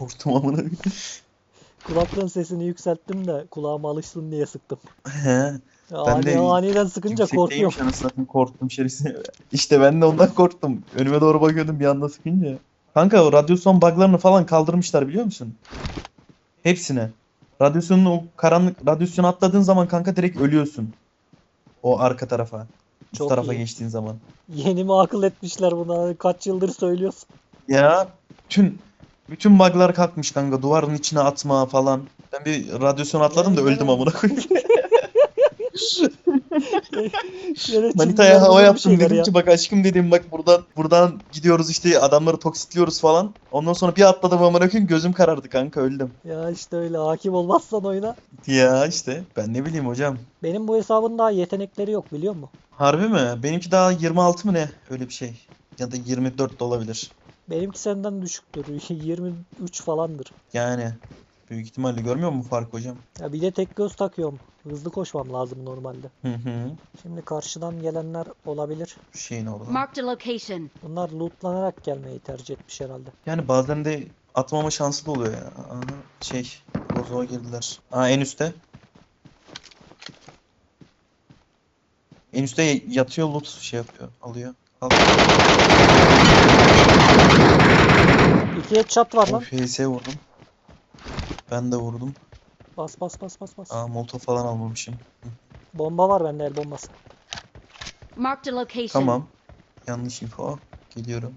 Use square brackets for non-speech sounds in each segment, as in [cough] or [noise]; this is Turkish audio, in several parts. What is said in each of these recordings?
Korktum amına. Kulaklığın sesini yükselttim de kulağıma alışsın diye sıktım. He. Ben de ani- aniden sıkınca korkuyorum. Yüksekteymiş anasını korktum şerisi. [laughs] İşte ben de ondan korktum. Önüme doğru bakıyordum bir anda sıkınca. Kanka o radyasyon buglarını falan kaldırmışlar biliyor musun? Hepsine. Radyasyonun o karanlık radyasyonu atladığın zaman kanka direkt ölüyorsun. O arka tarafa. Üst Çok tarafa iyi. geçtiğin zaman. Yeni mi akıl etmişler buna? Kaç yıldır söylüyorsun. Ya bütün bütün buglar kalkmış kanka. Duvarın içine atma falan. Ben bir radyasyon atladım da öldüm amına koyayım. [laughs] Manitaya hava yaptım dedim ya. ki bak aşkım dedim bak buradan buradan gidiyoruz işte adamları toksitliyoruz falan. Ondan sonra bir atladım amına koyayım gözüm karardı kanka öldüm. Ya işte öyle hakim olmazsan oyuna. Ya işte ben ne bileyim hocam. Benim bu hesabın daha yetenekleri yok biliyor musun? Harbi mi? Benimki daha 26 mı ne? Öyle bir şey. Ya da 24 de olabilir. Benimki senden düşüktür. [laughs] 23 falandır. Yani büyük ihtimalle görmüyor musun fark hocam? Ya bir de tek göz takıyorum. Hızlı koşmam lazım normalde. Hı hı. Şimdi karşıdan gelenler olabilir. Şeyin orada. Marked a location. Bunlar lootlanarak gelmeyi tercih etmiş herhalde. Yani bazen de atmama şansı da oluyor ya. Aha, şey, bozoğa girdiler. Aa en üstte. En üstte yatıyor loot şey yapıyor, alıyor. Al. İki headshot var lan. HS'ye vurdum. Ben de vurdum. Bas bas bas bas bas. Aa molotov falan almamışım. Bomba var bende el bombası. Marked a location. Tamam. Yanlış info. Geliyorum.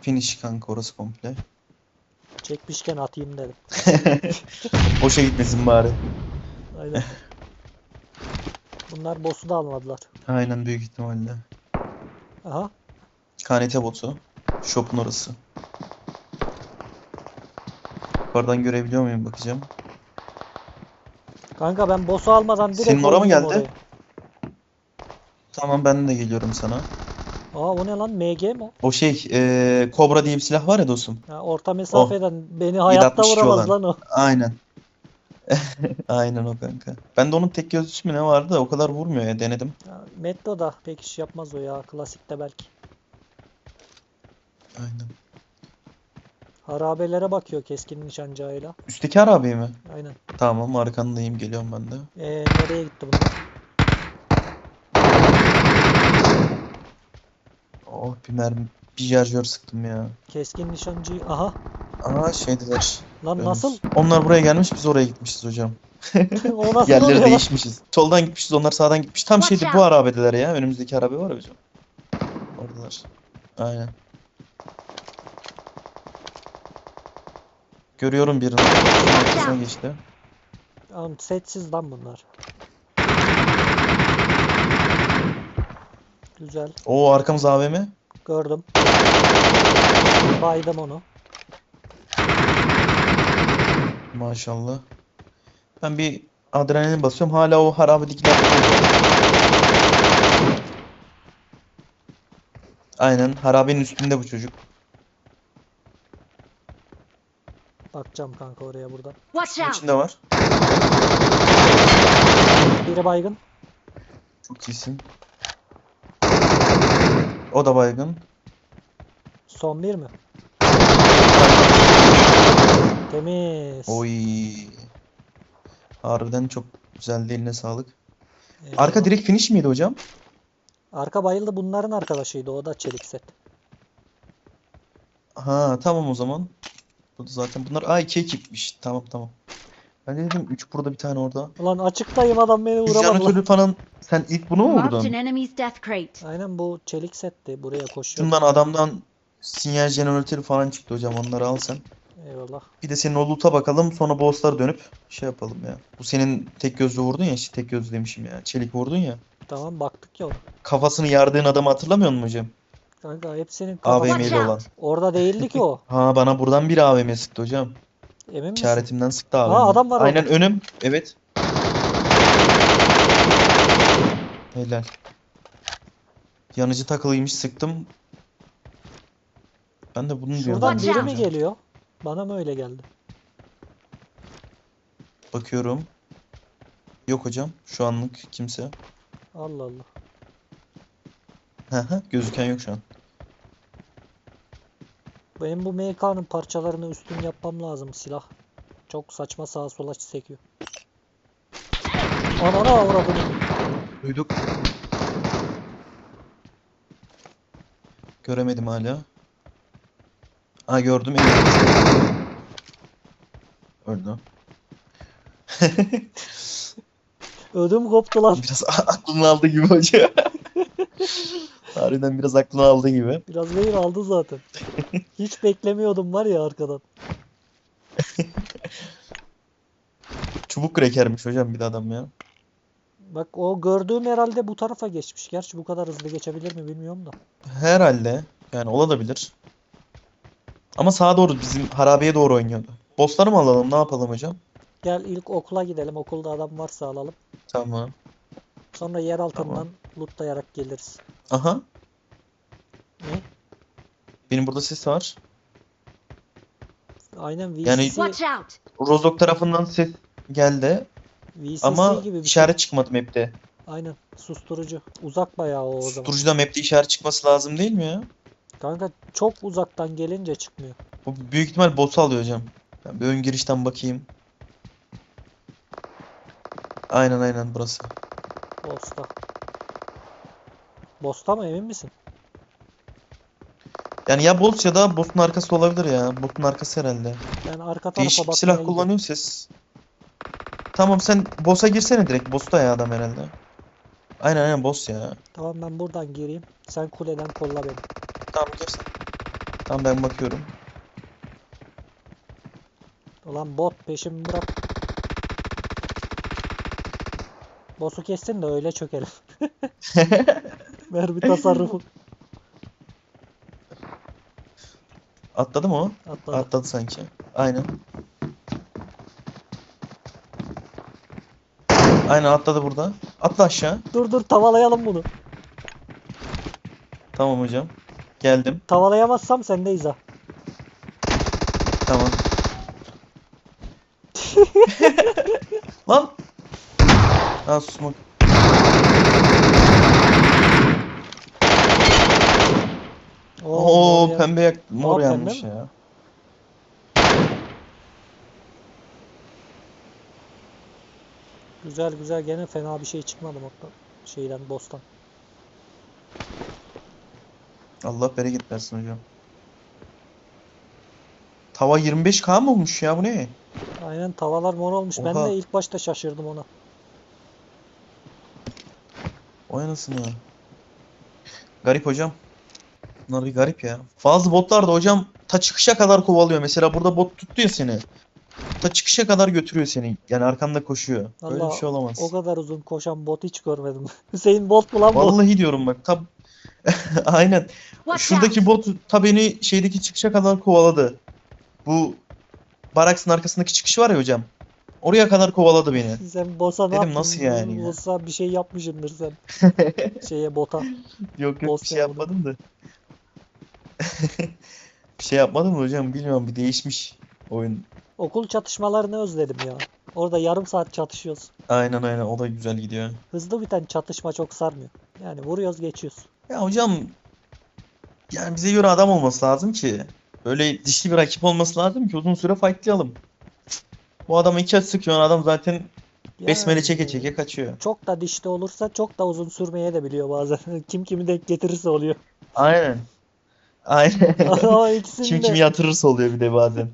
Finish kanka orası komple. Çekmişken atayım dedim. [laughs] Boşa gitmesin bari. Aynen. [laughs] Bunlar boss'u da almadılar. Aynen büyük ihtimalle. Aha. KNT botu. Shop'un orası. Yukarıdan görebiliyor muyum bakacağım. Kanka ben boss'u almadan direkt Senin oraya mı geldi? Tamam ben de geliyorum sana. Aa o ne lan? MG mi o? Şey eee Cobra diye bir silah var ya dostum. Ya orta mesafeden beni hayatta 762 vuramaz olan. lan o. Aynen. [laughs] Aynen o kanka. Ben de onun tek gözlüsü mü ne vardı da o kadar vurmuyor ya denedim. Ya, Metto da pek iş yapmaz o ya. Klasikte belki. Aynen. Harabelere bakıyor keskin nişancağıyla. Üstteki arabayı mı? Aynen. Tamam arkandayım geliyorum ben de. Ee, nereye gitti bunlar? Oh bir mermi bir şarjör sıktım ya. Keskin nişancı. Aha. Aa şeydiler. Lan Önümüz. nasıl? Onlar buraya gelmiş biz oraya gitmişiz hocam. [laughs] o nasıl Yerleri oluyor lan? değişmişiz. Soldan gitmişiz onlar sağdan gitmiş. Tam şeydi bu arabedeler ya. Önümüzdeki arabe var ya hocam. Oradalar. Aynen. Görüyorum birini. Arkasına geçti. Tamam, setsiz lan bunlar. Güzel. Oo arkamız AVM. Gördüm. Baydım onu. Maşallah. Ben bir adrenalin basıyorum. Hala o harabedekiler. Aynen. Harabenin üstünde bu çocuk. Bakacağım kanka oraya. Watch out. içinde var. Biri baygın. Çok iyisin. O da baygın. Son bir mi? Temiz. Oy. Harbiden çok güzel eline sağlık. Eyvallah. Arka direkt finish miydi hocam? Arka bayıldı bunların arkadaşıydı o da çelik set. Ha tamam o zaman. Bu da zaten bunlar a iki ekipmiş. Tamam tamam. Ben de dedim 3 burada bir tane orada. Ulan açıklayayım adam beni Biz vuramadı lan. falan sen ilk bunu mu Marked an vurdun? enemy's death crate. Aynen bu çelik setti buraya koşuyor. Şundan adamdan sinyal jeneratörü falan çıktı hocam onları al sen. Eyvallah. Bir de senin o loot'a bakalım sonra boss'lara dönüp şey yapalım ya. Bu senin tek gözlü vurdun ya işte tek gözlü demişim ya. Çelik vurdun ya. Tamam baktık ya. Kafasını yardığın adamı hatırlamıyor musun hocam? Kanka hepsinin kafası. AVM'li olan. Orada değildi ki o. [laughs] Ha bana buradan bir AVM sıktı hocam. Emin misin? İşaretimden sıktı AVM. Aa, adam var orada. Aynen önüm. Evet. Helal. Yanıcı takılıymış sıktım. Ben de bunu diyorum. Şuradan biri mi geliyor? Bana mı öyle geldi? Bakıyorum. Yok hocam. Şu anlık kimse. Allah Allah. Hı hı, Gözüken yok şu an. Benim bu MK'nın parçalarını üstün yapmam lazım silah. Çok saçma sağa sola sekiyor. Anana avradım. Duyduk. Göremedim hala. Aa gördüm. Öldü. [laughs] Ödüm koptu lan. Biraz aklını aldı gibi hoca. [laughs] Harbiden biraz aklını aldı gibi. Biraz değil aldı zaten. Hiç beklemiyordum var ya arkadan. [laughs] Çubuk krekermiş hocam bir de adam ya. Bak o gördüğüm herhalde bu tarafa geçmiş. Gerçi bu kadar hızlı geçebilir mi bilmiyorum da. Herhalde. Yani olabilir. Ama sağa doğru bizim harabeye doğru oynuyordu. Bossları mı alalım? Ne yapalım hocam? Gel ilk okula gidelim. Okulda adam varsa alalım. Tamam. Sonra yer altından Tamam. lootlayarak geliriz. Aha. Ne? Benim burada ses var. Aynen VCC, Yani- Watch out! Rozok tarafından ses geldi. VCC Ama gibi bir şey. işaret çıkmadı map'te. Aynen. Susturucu. Uzak bayağı o, o zaman. Susturucuda map'te işaret çıkması lazım değil mi ya? Kanka çok uzaktan gelince çıkmıyor. Bu büyük ihtimal boss'u alıyor hocam. Ben bir ön girişten bakayım. Aynen aynen burası. Boss'ta. Boss'ta mı emin misin? Yani ya boss ya da boss'un arkası olabilir ya. Boss'un arkası herhalde. Ben arka tarafa Değişik bir silah kullanıyor ses. Tamam sen boss'a girsene direkt. Boss'ta ya adam herhalde. Aynen aynen boss ya. Tamam ben buradan gireyim. Sen kuleden kolla beni. Tamam girsen. Tamam ben bakıyorum. Ulan bot peşimi bırak. Boss'u kessin de öyle çökelim. [laughs] [laughs] Mermi tasarrufu. Atladı mı o? Atladı. Atladı sanki. Aynen. Aynen atladı burada. Atla aşağı. Dur dur tavalayalım bunu. Tamam hocam. Geldim. Tavalayamazsam sendeyiz ha. Tamam. [laughs] Lan. Ha susmak. Oo ya. pembe yak mor Aa, pembe yanmış mi? ya. Güzel güzel gene fena bir şey çıkmadı moddan. Şeyden boss'tan. Allah bereket versin hocam. Tava 25k mı olmuş ya bu ne? Aynen tavalar mor olmuş. Ben Oha. de ilk başta şaşırdım ona. Vay anasını. Garip hocam. Bunlar bir garip ya. Bazı botlar da hocam ta çıkışa kadar kovalıyor. Mesela burada bot tuttu ya seni. Ta çıkışa kadar götürüyor seni. Yani arkanda koşuyor. Böyle bir Allah, şey olamaz. O kadar uzun koşan bot hiç görmedim. [laughs] Hüseyin Bolt mu lan bu? Vallahi diyorum bak. Tab [laughs] Aynen. Şuradaki bot ta beni şeydeki çıkışa kadar kovaladı. Bu Baraks'ın arkasındaki çıkış var ya hocam. Oraya kadar kovaladı beni. Sen boss'a ne Dedim, yaptın? nasıl yani ya? Boss'a bir şey yapmışsındır sen. [laughs] Şeye bota. Yok yok Boss bir şey ne bunu? yapmadım da. [laughs] Bir şey yapmadım da hocam bilmiyorum bir değişmiş oyun. Okul çatışmalarını özledim ya. Orada yarım saat çatışıyoruz. Aynen aynen o da güzel gidiyor. Hızlı biten çatışma çok sarmıyor. Yani vuruyoruz geçiyoruz. Ya hocam yani bize göre adam olması lazım ki. Böyle dişli bir rakip olması lazım ki uzun süre fightlayalım. Bu adama iki at sıkıyor adam zaten besmele çeke Yani çeke kaçıyor. Çok da dişli olursa çok da uzun sürmeye de biliyor bazen. [laughs] Kim kimi denk getirirse oluyor. Aynen. Aynen. [laughs] Ama ikisinin Kim de, kimi yatırırsa oluyor bir de bazen.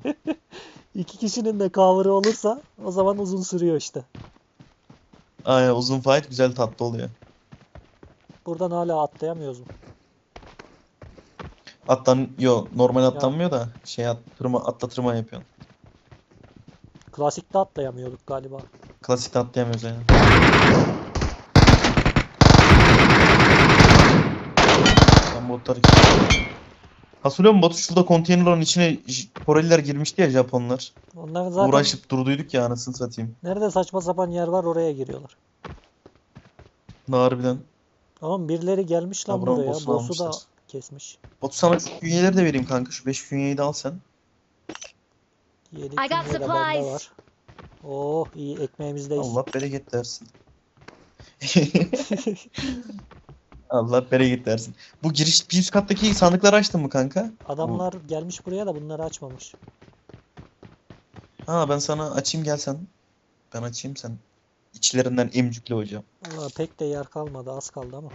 [laughs] iki kişinin de cover'ı olursa o zaman uzun sürüyor işte. Aynen uzun fight güzel tatlı oluyor. Buradan hala atlayamıyoruz mu? Atlan yo normal atlanmıyor da şey at, tırma, atlatırma yapıyorsun. Klasikte atlayamıyorduk galiba. Klasikte atlayamıyoruz yani. Ben botları Hatırlıyor musun Batu şurada konteynerların içine J- Koreliler girmişti ya Japonlar. Onlar zaten Uğraşıp durduyduk ya anasını satayım. nerede saçma sapan yer var oraya giriyorlar. Harbiden. Ama birileri gelmiş lan buranın buraya. Boss'u da almışlar. kesmiş. Batu sana şu künyeleri de vereyim kanka. Şu 5 künyeyi de al sen. 7 I got künye de bende supplies. var. Oh iyi ekmeğimizdeyiz. Allah bereket versin. [laughs] Allah bereket versin. Bu giriş bir üst kattaki sandıkları açtın mı kanka? Adamlar gelmiş buraya da bunları açmamış. Ha ben sana açayım gel sen. Ben açayım sen. İçlerinden emcükle hocam. Valla pek de yer kalmadı az kaldı ama.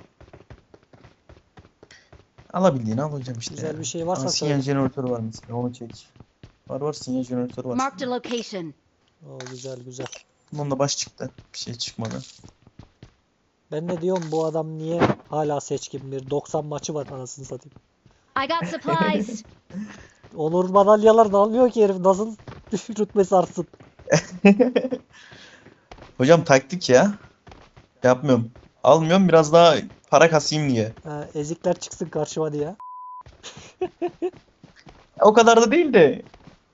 Alabildiğini al hocam işte. Güzel bir şey varsa Aa, söyle. sinyal jeneratörü var mesela onu çek. Var var sinyal jeneratörü var. Marked a location. Oo güzel güzel. Bunun da baş çıktı. Bir şey çıkmadı. Ben de diyorum bu adam niye hala seçkin bir 90 maçı var anasını satayım. I got supplies. [laughs] Onur madalyalarını almıyor ki herif nasıl [laughs] rütbesi artsın. [laughs] Hocam taktik ya. Yapmıyorum. Almıyorum biraz daha para kasayım diye. Ha, ezikler çıksın karşıma diye. O kadar da değil de.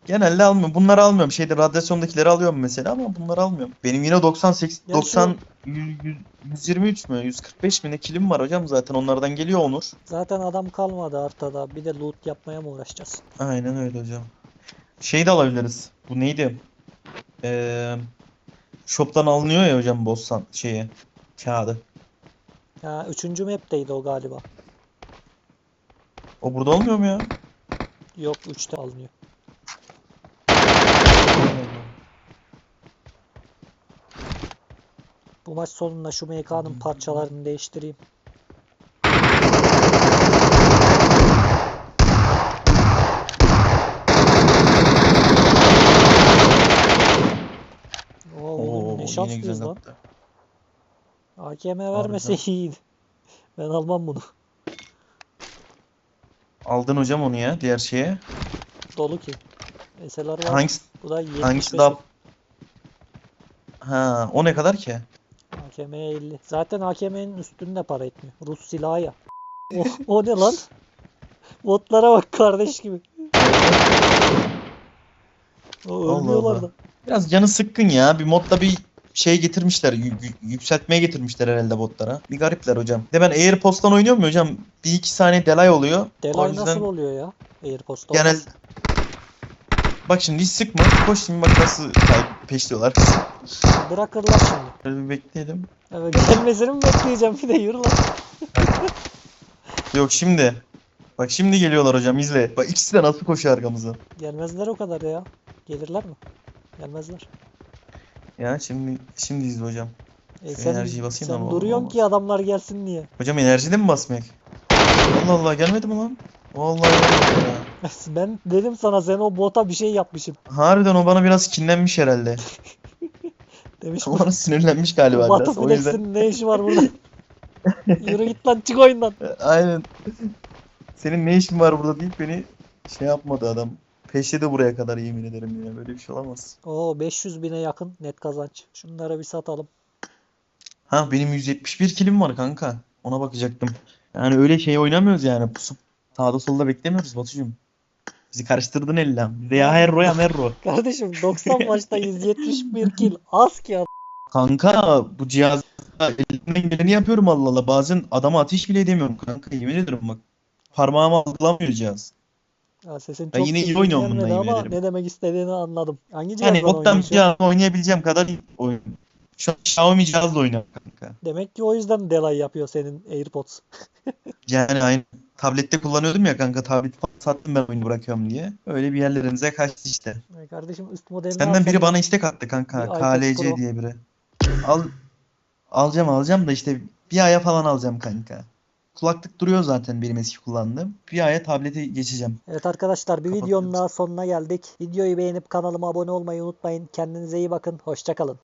Genelde almıyorum. Bunları almıyorum. Şeyde radyasyondakileri alıyorum mesela ama bunları almıyorum. Benim yine 98 Ya 90 100, 123 mü 145 mi ne kilim var hocam zaten onlardan geliyor Onur. Zaten adam kalmadı haritada. Bir de loot yapmaya mı uğraşacağız? Aynen öyle hocam. Şey de alabiliriz. Bu neydi? Ee, shop'tan alınıyor ya hocam bossan şeye kağıdı. Ha, üçüncü map'teydi o galiba. O burada olmuyor mu ya? Yok 3'te alınıyor. Bu maç sonunda şu MK'nın parçalarını değiştireyim. Oo, oğlum Oo, ne yine şanslıyız lan. attı. AKM vermese iyiydi. [laughs] Ben almam bunu. Aldın hocam onu ya diğer şeye. Dolu ki. SLR var. Hangisi Bu da 75. hangisi daha Ha, o ne kadar ki? AKM 50. Zaten AKM'nin üstünde para etmiyor. Rus silahı ya. O, o ne lan? Botlara bak kardeş gibi. O Allah ölmüyorlar Allah. da. Biraz canı sıkkın ya. Bir modda bir şey getirmişler. yü- yükseltmeye getirmişler herhalde botlara. Bir garipler hocam. Bir De ben Airpost'tan oynuyorum ya hocam. Bir iki saniye delay oluyor. O Delay yüzden nasıl oluyor ya? Airpost'ta genel... Bak şimdi hiç sıkma. Koş şimdi bak nasıl kay- peşliyorlar. Bırakırlar şimdi. Şöyle bir bekleyelim. Evet, gelmesini mi bekleyeceğim bir de yürü lan. Yok şimdi. Bak şimdi geliyorlar hocam izle. Bak ikisi de nasıl koşuyor arkamıza. Gelmezler o kadar ya. Gelirler mi? Gelmezler. Ya şimdi şimdi izle hocam. E Şu sen, enerjiyi basayım sen ama duruyorsun ki adamlar gelsin diye. Hocam enerjide mi basmak? Allah Allah gelmedi mi lan? Vallahi ya. [laughs] Ben dedim sana sen o bota bir şey yapmışsın. Harbiden o bana biraz kinlenmiş herhalde. [laughs] Demiş O bana sinirlenmiş galiba biraz. O yüzden ne işi var burada? [laughs] Yürü git lan çık oyundan. aynen. Senin ne işin var burada deyip beni şey yapmadı adam. Peşledi buraya kadar yemin ederim ya. Böyle bir şey olamaz. Oo 500 bine yakın net kazanç. Şunlara bir satalım. Ha benim 171 kilim var kanka. Ona bakacaktım. Yani öyle şey oynamıyoruz yani. Pusup sağda solda beklemiyoruz Batucuğum. Bizi karıştırdın de ya herro ya merro. [laughs] Kardeşim 90 maçta 171 kill. Az ki adam. Kanka bu cihaz elimden geleni yapıyorum Allah Allah. Bazen adama ateş bile edemiyorum kanka. Yemin ederim bak. Parmağımı algılamıyor cihaz. Ya sesin Ben çok yine iyi oynuyorum bundan, yemin ama ederim. ne demek istediğini anladım. Hangi Yani cihazdan bottan oynuyorsun? cihaz oynayabileceğim kadar iyi oyun. Şu an Xiaomi cihazla oynuyorum kanka. Demek ki o yüzden delay yapıyor senin AirPods. [laughs] Yani aynı tablette kullanıyordum ya kanka tablet sattım ben oyunu bırakıyorum diye. Öyle bir yerlerimize kaçtı işte. Ay kardeşim üst modelini Senden biri bana istek attı kanka. Bir iPad KLC Pro. diye biri. Al alacağım alacağım da işte bir aya falan alacağım kanka. Kulaklık duruyor zaten benim eski kullandığım. Bir aya tablete geçeceğim. Evet arkadaşlar bir videonun daha sonuna geldik. Videoyu beğenip kanalıma abone olmayı unutmayın. Kendinize iyi bakın. Hoşçakalın.